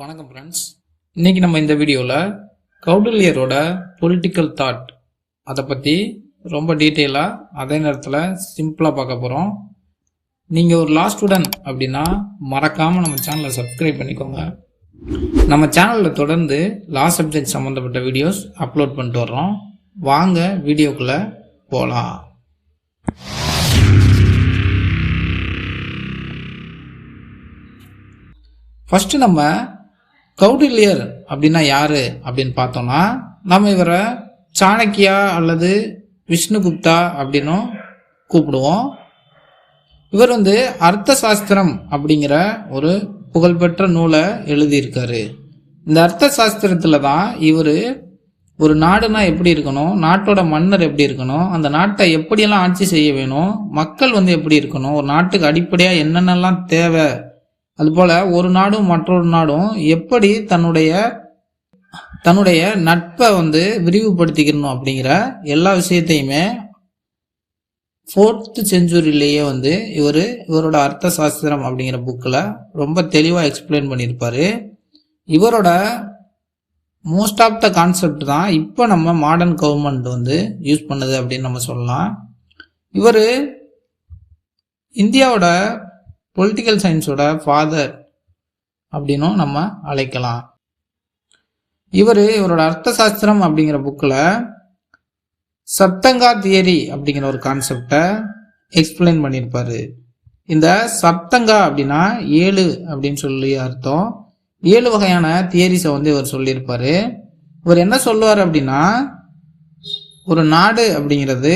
வணக்கம் ஃப்ரெண்ட்ஸ் இன்னைக்கு நம்ம இந்த வீடியோவில் கௌடல்யரோட பொலிட்டிக்கல் தாட் அதை பற்றி ரொம்ப டீட்டெயிலாக அதே நேரத்தில் சிம்பிளாக பார்க்க போகிறோம் நீங்கள் ஒரு லா ஸ்டூடெண்ட் அப்படின்னா மறக்காமல் நம்ம சேனலை சப்ஸ்கிரைப் பண்ணிக்கோங்க. நம்ம சேனலில் தொடர்ந்து லா சப்ஜெக்ட் சம்மந்தப்பட்ட வீடியோஸ் அப்லோட் பண்ணிட்டு வர்றோம். வாங்க வீடியோக்குள்ளே போகலாம் ஃபஸ்ட்டு நம்ம கௌடில்யர் அப்படின்னா யாரு அப்படின்னு பார்த்தோம்னா நம்ம இவரை சாணக்கியா அல்லது விஷ்ணுகுப்தா அப்படின்னும் கூப்பிடுவோம். இவர் வந்து அர்த்த சாஸ்திரம் அப்படிங்கிற ஒரு புகழ்பெற்ற நூலை எழுதியிருக்காரு. இந்த அர்த்த சாஸ்திரத்தில் தான் இவர் ஒரு நாடுனா எப்படி இருக்கணும் நாட்டோட மன்னர் எப்படி இருக்கணும் அந்த நாட்டை எப்படியெல்லாம் ஆட்சி செய்ய வேணும் மக்கள் வந்து எப்படி இருக்கணும் ஒரு நாட்டுக்கு அடிப்படையாக என்னென்னலாம் தேவை அதுபோல ஒரு நாடும் மற்றொரு நாடும் எப்படி தன்னுடைய தன்னுடைய நட்பை வந்து விரிவுபடுத்திக்கணும் அப்படிங்கிற எல்லா விஷயத்தையுமே ஃபோர்த்து செஞ்சுரியிலேயே வந்து இவர் இவரோட அர்த்த சாஸ்திரம் அப்படிங்கிற புக்கில் ரொம்ப தெளிவாக எக்ஸ்பிளைன் பண்ணியிருப்பார். இவரோட மோஸ்ட் ஆஃப் த கான்செப்ட் தான் இப்போ நம்ம மாடர்ன் கவர்மெண்ட் வந்து யூஸ் பண்ணுது அப்படின்னு நம்ம சொல்லலாம். இவர் இந்தியாவோட பொலிட்டிக்கல் சயின்ஸோட ஃபாதர் அப்படின்னும் நம்ம அழைக்கலாம். இவர் இவரோட அர்த்த சாஸ்திரம் அப்படிங்கிற புக்கில் சப்தங்கா தியரி அப்படிங்கிற ஒரு கான்செப்டை எக்ஸ்பிளைன் பண்ணியிருப்பார். இந்த சப்தங்கா அப்படின்னா ஏழு அப்படின்னு சொல்லி அர்த்தம். ஏழு வகையான தியரிஸை வந்து இவர் சொல்லியிருப்பார். இவர் என்ன சொல்லுவார் அப்படின்னா ஒரு நாடு அப்படிங்கிறது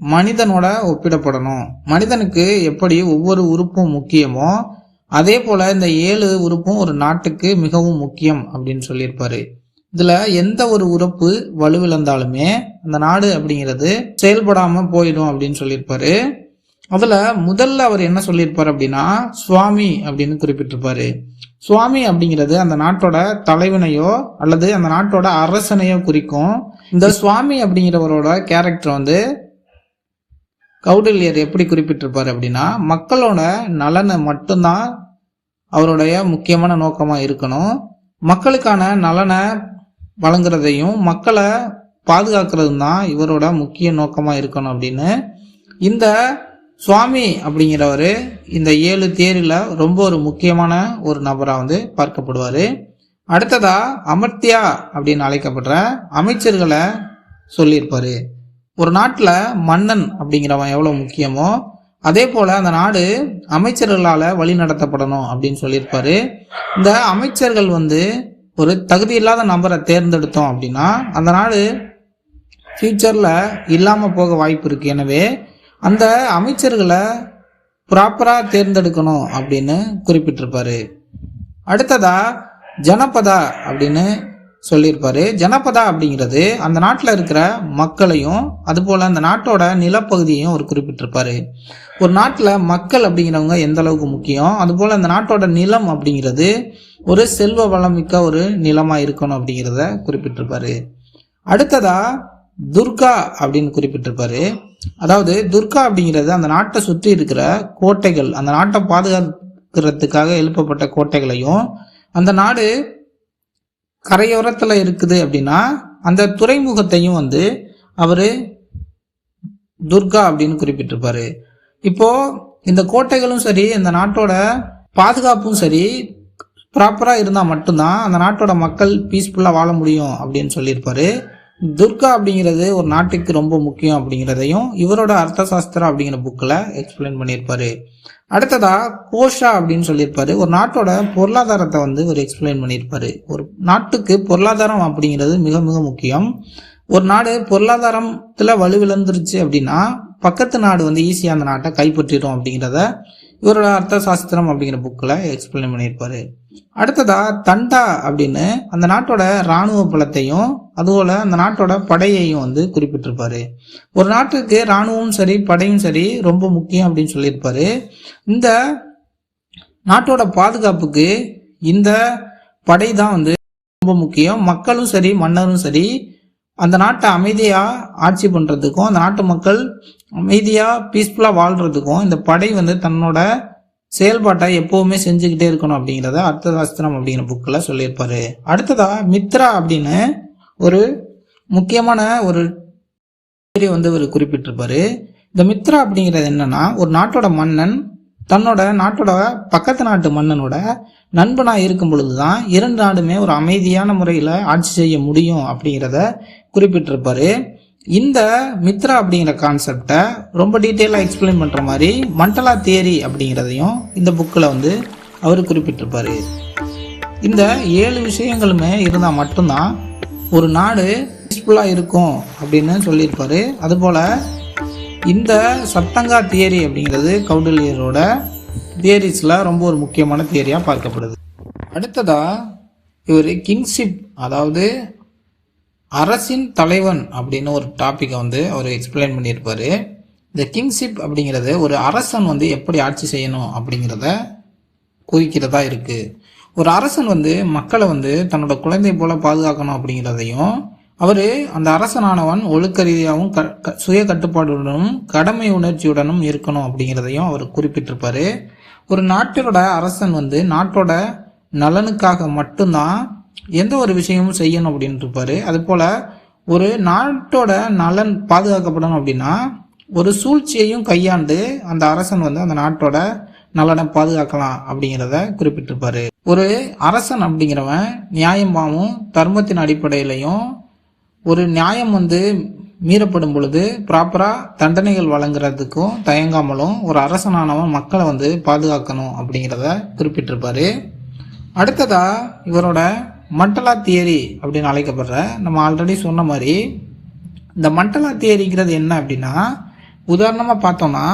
மனிதனோட ஒப்பிடப்படணும். மனிதனுக்கு எப்படி ஒவ்வொரு உறுப்பும் முக்கியமோ அதே போல இந்த ஏழு உறுப்பும் ஒரு நாட்டுக்கு மிகவும் முக்கியம் அப்படின்னு சொல்லியிருப்பாரு. இதுல எந்த ஒரு உறுப்பு வலுவிழந்தாலுமே அந்த நாடு அப்படிங்கிறது செயல்படாம போயிடும் அப்படின்னு சொல்லியிருப்பாரு. அதுல முதல்ல அவர் என்ன சொல்லியிருப்பாரு அப்படின்னா சுவாமி அப்படின்னு குறிப்பிட்டிருப்பாரு. சுவாமி அப்படிங்கிறது அந்த நாட்டோட தலைவனையோ அல்லது அந்த நாட்டோட அரசனையோ குறிக்கும். இந்த சுவாமி அப்படிங்கிறவரோட கேரக்டர் வந்து கௌடில்யர் எப்படி குறிப்பிட்டிருப்பார் அப்படின்னா மக்களோட நலனை மட்டும்தான் அவருடைய முக்கியமான நோக்கமாக இருக்கணும். மக்களுக்கான நலனை வழங்குறதையும் மக்களை பாதுகாக்கிறதும் தான் இவரோட முக்கிய நோக்கமாக இருக்கணும் அப்படின்னு. இந்த சுவாமி அப்படிங்கிறவர் இந்த ஏழு தேரில் ரொம்ப ஒரு முக்கியமான ஒரு நபராக வந்து பார்க்கப்படுவார். அடுத்ததாக அமர்த்தியா அப்படின்னு அழைக்கப்படுற அமைச்சர்களை சொல்லியிருப்பார். ஒரு நாட்டில் மன்னன் அப்படிங்கிறவன் எவ்வளோ முக்கியமோ அதே போல் அந்த நாடு அமைச்சர்களால் வழி நடத்தப்படணும் அப்படின்னு சொல்லியிருப்பாரு. இந்த அமைச்சர்கள் வந்து ஒரு தகுதி இல்லாத நபரை தேர்ந்தெடுத்தோம் அப்படின்னா அந்த நாடு ஃப்யூச்சரில் இல்லாமல் போக வாய்ப்பு இருக்குது எனவே அந்த அமைச்சர்களை ப்ராப்பராக தேர்ந்தெடுக்கணும் அப்படின்னு குறிப்பிட்டிருப்பாரு. அடுத்ததா ஜனபதா அப்படின்னு சொல்லியிருப்பாரு. ஜனபதா அப்படிங்கிறது அந்த நாட்டில் இருக்கிற மக்களையும் அதுபோல் அந்த நாட்டோட நிலப்பகுதியையும் அவர் குறிப்பிட்டிருப்பாரு. ஒரு நாட்டில் மக்கள் அப்படிங்கிறவங்க எந்த அளவுக்கு முக்கியம்? அதுபோல் அந்த நாட்டோட நிலம் அப்படிங்கிறது ஒரு செல்வ வளம் மிக்க ஒரு நிலமாக இருக்கணும் அப்படிங்கிறத குறிப்பிட்டிருப்பாரு. அடுத்ததா துர்கா அப்படின்னு குறிப்பிட்டிருப்பாரு. அதாவது துர்கா அப்படிங்கிறது அந்த நாட்டை சுற்றி இருக்கிற கோட்டைகள் அந்த நாட்டை பாதுகாக்கிறதுக்காக எழுப்பப்பட்ட கோட்டைகளையும் அந்த நாடு கரையோரத்தில் இருக்குது அப்படின்னா அந்த துறைமுகத்தையும் வந்து அவர் துர்கா அப்படின்னு குறிப்பிட்டிருப்பாரு. இப்போ இந்த கோட்டைகளும் சரி இந்த நாட்டோட பாதுகாப்பும் சரி ப்ராப்பராக இருந்தால் மட்டும்தான் அந்த நாட்டோட மக்கள் பீஸ்ஃபுல்லாக வாழ முடியும் அப்படின்னு சொல்லியிருப்பாரு. துர்கா அப்படிங்கிறது ஒரு நாட்டுக்கு ரொம்ப முக்கியம் அப்படிங்கிறதையும் இவரோட அர்த்த சாஸ்திரம் அப்படிங்கிற புக்கில் எக்ஸ்பிளைன் பண்ணியிருப்பாரு. அடுத்ததா கோஷா அப்படின்னு சொல்லியிருப்பாரு. ஒரு நாட்டோட பொருளாதாரத்தை வந்து ஒரு எக்ஸ்பிளைன் பண்ணியிருப்பாரு. ஒரு நாட்டுக்கு பொருளாதாரம் அப்படிங்கிறது மிக மிக முக்கியம். ஒரு நாடு பொருளாதாரத்தில் வலுவிழந்துருச்சு அப்படின்னா பக்கத்து நாடு வந்து ஈஸியாக அந்த நாட்டை கைப்பற்றிடும் அப்படிங்கிறத இவரோட அர்த்த சாஸ்திரம் அப்படிங்கிற புக்கில் எக்ஸ்பிளைன் பண்ணியிருப்பாரு. அடுத்ததா தண்டா அப்படின்னு அந்த நாட்டோட இராணுவ பலத்தையும் அதுபோல் அந்த நாட்டோட படையையும் வந்து குறிப்பிட்டிருப்பாரு. ஒரு நாட்டுக்கு இராணுவமும் சரி படையும் சரி ரொம்ப முக்கியம் அப்படின்னு சொல்லியிருப்பாரு. இந்த நாட்டோட பாதுகாப்புக்கு இந்த படை தான் வந்து ரொம்ப முக்கியம். மக்களும் சரி மன்னரும் சரி அந்த நாட்டை அமைதியாக ஆட்சி பண்ணுறதுக்கும் அந்த நாட்டு மக்கள் அமைதியாக பீஸ்ஃபுல்லாக வாழ்கிறதுக்கும் இந்த படை வந்து தன்னோட செயல்பாட்டை எப்போவுமே செஞ்சுக்கிட்டே இருக்கணும் அப்படிங்கிறத அர்த்தசாஸ்திரம் அப்படிங்கிற புக்கில் சொல்லியிருப்பாரு. அடுத்ததாக மித்ரா அப்படின்னு ஒரு முக்கியமான ஒரு வந்து இவர் குறிப்பிட்டிருப்பாரு. இந்த மித்ரா அப்படிங்கிறது என்னன்னா ஒரு நாட்டோட மன்னன் தன்னோட நாட்டோட பக்கத்து நாட்டு மன்னனோட நண்பனாக இருக்கும் பொழுது தான் இரண்டு நாடுமே ஒரு அமைதியான முறையில் ஆட்சி செய்ய முடியும் அப்படிங்கிறத குறிப்பிட்டிருப்பாரு. இந்த மித்ரா அப்படிங்கிற கான்செப்டை ரொம்ப டீட்டெயிலாக எக்ஸ்பிளைன் பண்ணுற மாதிரி மண்டலா தியரி அப்படிங்கிறதையும் இந்த புக்கில் வந்து அவர் குறிப்பிட்டிருப்பாரு. இந்த ஏழு விஷயங்களுமே இருந்தால் மட்டும்தான் ஒரு நாடு பீஸ்ஃபுல்லாக இருக்கும் அப்படின்னு சொல்லியிருப்பார். அதுபோல் இந்த சப்தங்கா தியரி அப்படிங்கிறது கௌடில்யரோட தியரிஸில் ரொம்ப ஒரு முக்கியமான தியரியாக பார்க்கப்படுது. அடுத்ததாக இவர் கிங்ஷிப் அதாவது அரசின் தலைவன் அப்படின்னு ஒரு டாப்பிக்கை வந்து அவர் எக்ஸ்பிளைன் பண்ணியிருப்பார். இந்த கிங்ஷிப் அப்படிங்கிறது ஒரு அரசன் வந்து எப்படி ஆட்சி செய்யணும் அப்படிங்கிறத குறிக்கிறதா இருக்குது ஒரு அரசன் வந்து மக்களை வந்து தன்னோட குழந்தை போல பாதுகாக்கணும் அப்படிங்கிறதையும் அவர் அந்த அரசனானவன் ஒழுக்க ரீதியாகவும் க க- சுய கட்டுப்பாடுடனும் கடமை உணர்ச்சியுடனும் இருக்கணும் அப்படிங்கிறதையும் அவர் குறிப்பிட்டிருப்பாரு. ஒரு நாட்டோட அரசன் வந்து நாட்டோட நலனுக்காக மட்டும்தான் எந்த ஒரு விஷயமும் செய்யணும் அப்படின்னு இருப்பாரு அது போல ஒரு நாட்டோட நலன் பாதுகாக்கப்படணும் அப்படின்னா ஒரு சூழ்ச்சியையும் கையாண்டு அந்த அரசன் வந்து அந்த நாட்டோட நலனை பாதுகாக்கலாம் அப்படிங்கிறத குறிப்பிட்டிருப்பாரு. ஒரு அரசன் அப்படிங்கிறவன் நியாயமாகவும் தர்மத்தின் அடிப்படையிலையும் ஒரு நியாயம் வந்து மீறப்படும் பொழுது ப்ராப்பராக தண்டனைகள் வழங்குறதுக்கும் தயங்காமலும் ஒரு அரசனானவன் மக்களை வந்து பாதுகாக்கணும் அப்படிங்கிறத குறிப்பிட்டிருப்பாரு. அடுத்ததாக இவரோட மண்டலா தியரி அப்படின்னு அழைக்கப்படுற நம்ம ஆல்ரெடி சொன்ன மாதிரி இந்த மண்டலா தியரிங்கிறது என்ன அப்படின்னா உதாரணமாக பார்த்தோம்னா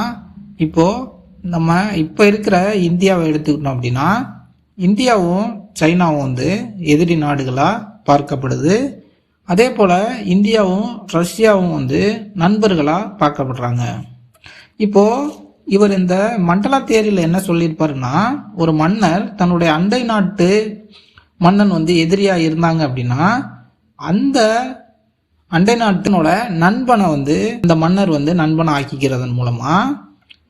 இப்போது நம்ம இப்போ இருக்கிற இந்தியாவை எடுத்துக்கிட்டோம் அப்படின்னா இந்தியாவும் சைனாவும் வந்து எதிரி நாடுகளாக பார்க்கப்படுது. அதே போல் இந்தியாவும் ரஷ்யாவும் வந்து நண்பர்களாக பார்க்கப்படுறாங்க. இப்போது இவர் இந்த மண்டலா தேரியில் என்ன சொல்லியிருப்பாருன்னா ஒரு மன்னர் தன்னுடைய அண்டை நாட்டு மன்னன் வந்து எதிரியாக இருந்தாங்க அப்படின்னா அந்த அண்டை நாட்டினோட நண்பனை வந்து இந்த மன்னர் வந்து நண்பனை ஆக்கிக்கிறதன் மூலமாக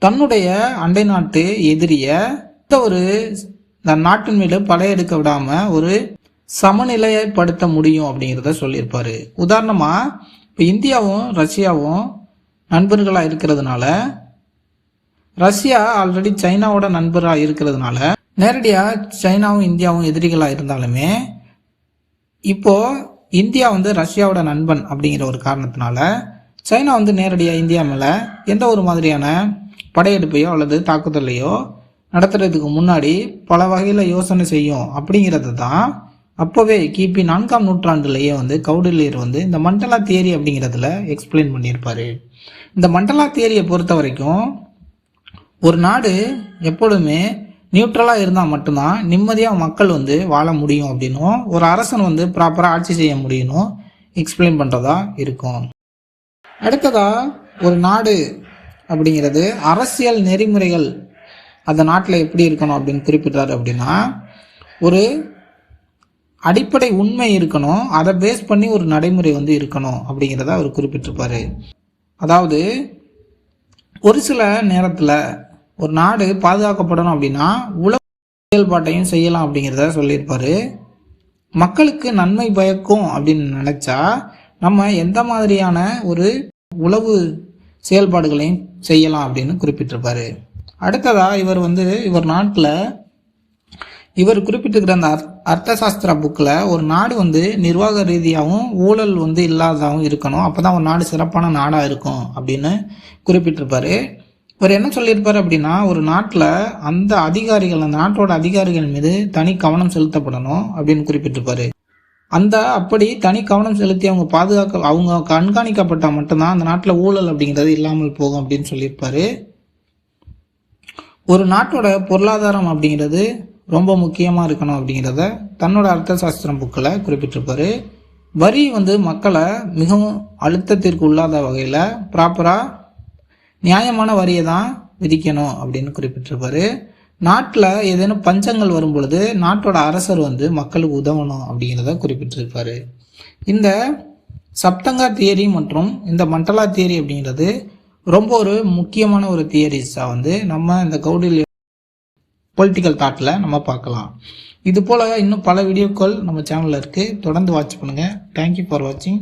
தன்னுடைய அண்டை நாட்டு எதிரிய ஒரு இந்த நாட்டின் மீது படையெடுக்க விடாம ஒரு சமநிலையைப்படுத்த முடியும் அப்படிங்கிறத சொல்லியிருப்பாரு. உதாரணமா இப்போ இந்தியாவும் ரஷ்யாவும் நண்பர்களா இருக்கிறதுனால ரஷ்யா ஆல்ரெடி சைனாவோட நண்பராக இருக்கிறதுனால நேரடியாக சைனாவும் இந்தியாவும் எதிரிகளாக இருந்தாலுமே இப்போ இந்தியா வந்து ரஷ்யாவோட நண்பன் அப்படிங்கிற ஒரு காரணத்தினால சைனா வந்து நேரடியாக இந்தியா மேலே எந்த ஒரு மாதிரியான படையெடுப்பையோ அல்லது தாக்குதலையோ நடத்துறதுக்கு முன்னாடி பல வகையில் யோசனை செய்யும் அப்படிங்கிறது தான் அப்போவே கிபி நான்காம் நூற்றாண்டுலேயே வந்து கவுடலியர் வந்து இந்த மண்டலா தியரி அப்படிங்கிறதுல எக்ஸ்பிளைன் பண்ணியிருப்பார். இந்த மண்டலா தியரியை பொறுத்த வரைக்கும் ஒரு நாடு எப்பொழுதுமே நியூட்ரலாக இருந்தால் மட்டும்தான் நிம்மதியாக மக்கள் வந்து வாழ முடியும் அப்படின்னும் ஒரு அரசன் வந்து ப்ராப்பராக ஆட்சி செய்ய முடியணும் எக்ஸ்பிளைன் பண்ணுறதா இருக்கும். அடுத்ததாக ஒரு நாடு அப்படிங்கிறது அரசியல் நெறிமுறைகள் அந்த நாட்டில் எப்படி இருக்கணும் அப்படின்னு குறிப்பிட்டார் அப்படின்னா ஒரு அடிப்படை உண்மை இருக்கணும் அதை பேஸ் பண்ணி ஒரு நடைமுறை வந்து இருக்கணும் அப்படிங்கிறத அவர் குறிப்பிட்டிருப்பார். அதாவது ஒரு சில நேரத்தில் ஒரு நாடு பாதுகாக்கப்படணும் அப்படின்னா உலக செயல்பாட்டையும் செய்யலாம் அப்படிங்கிறத சொல்லியிருப்பார். மக்களுக்கு நன்மை பயக்கும் அப்படின்னு நினச்சா நம்ம எந்த மாதிரியான ஒரு உளவு செயல்பாடுகளையும் செய்யலாம் அப்படின்னு குறிப்பிட்டிருப்பாரு. அடுத்ததாக இவர் வந்து இவர் நாட்டில் இவர் குறிப்பிட்டிருக்கிற அந்த அர் அர்த்த சாஸ்திர புக்கில் ஒரு நாடு வந்து நிர்வாக ரீதியாகவும் ஊழல் வந்து இல்லாததாகவும் இருக்கணும். அப்போ தான் ஒரு நாடு சிறப்பான நாடாக இருக்கும் அப்படின்னு குறிப்பிட்டிருப்பார். இவர் என்ன சொல்லியிருப்பார் அப்படின்னா ஒரு நாட்டில் அந்த அதிகாரிகள் அந்த நாட்டோட அதிகாரிகள் மீது தனி கவனம் செலுத்தப்படணும் அப்படின்னு குறிப்பிட்டிருப்பாரு. அந்த அப்படி தனி கவனம் செலுத்தி அவங்க பாதுகாக்க அவங்க கண்காணிக்கப்பட்டால் மட்டும்தான் அந்த நாட்டில் ஊழல் அப்படிங்கிறது இல்லாமல் போகும் அப்படின்னு சொல்லியிருப்பாரு. ஒரு நாட்டோட பொருளாதாரம் அப்படிங்கிறது ரொம்ப முக்கியமாக இருக்கணும் அப்படிங்கிறத தன்னோட அர்த்தசாஸ்திரம் புக்கில் குறிப்பிட்டிருப்பார். வரி வந்து மக்களை மிகவும் அழுத்தத்திற்கு உள்ளாத வகையில் ப்ராப்பராக நியாயமான வரியை தான் விதிக்கணும் அப்படின்னு குறிப்பிட்டிருப்பாரு. நாட்டில் ஏதேனும் பஞ்சங்கள் வரும் பொழுது நாட்டோட அரசர் வந்து மக்களுக்கு உதவணும் அப்படிங்கிறத குறிப்பிட்டிருப்பாரு. இந்த சப்தங்கா தியரி மற்றும் இந்த மண்டலா தியரி அப்படிங்கிறது ரொம்ப ஒரு முக்கியமான ஒரு தியரிஸாக வந்து நம்ம இந்த கௌடில்ய பொலிட்டிக்கல் தாட்டில் நம்ம பார்க்கலாம். இது போல் இன்னும் பல வீடியோக்கள் நம்ம சேனலில் இருக்குது தொடர்ந்து வாட்ச் பண்ணுங்கள் தேங்க்யூ ஃபார் வாட்சிங்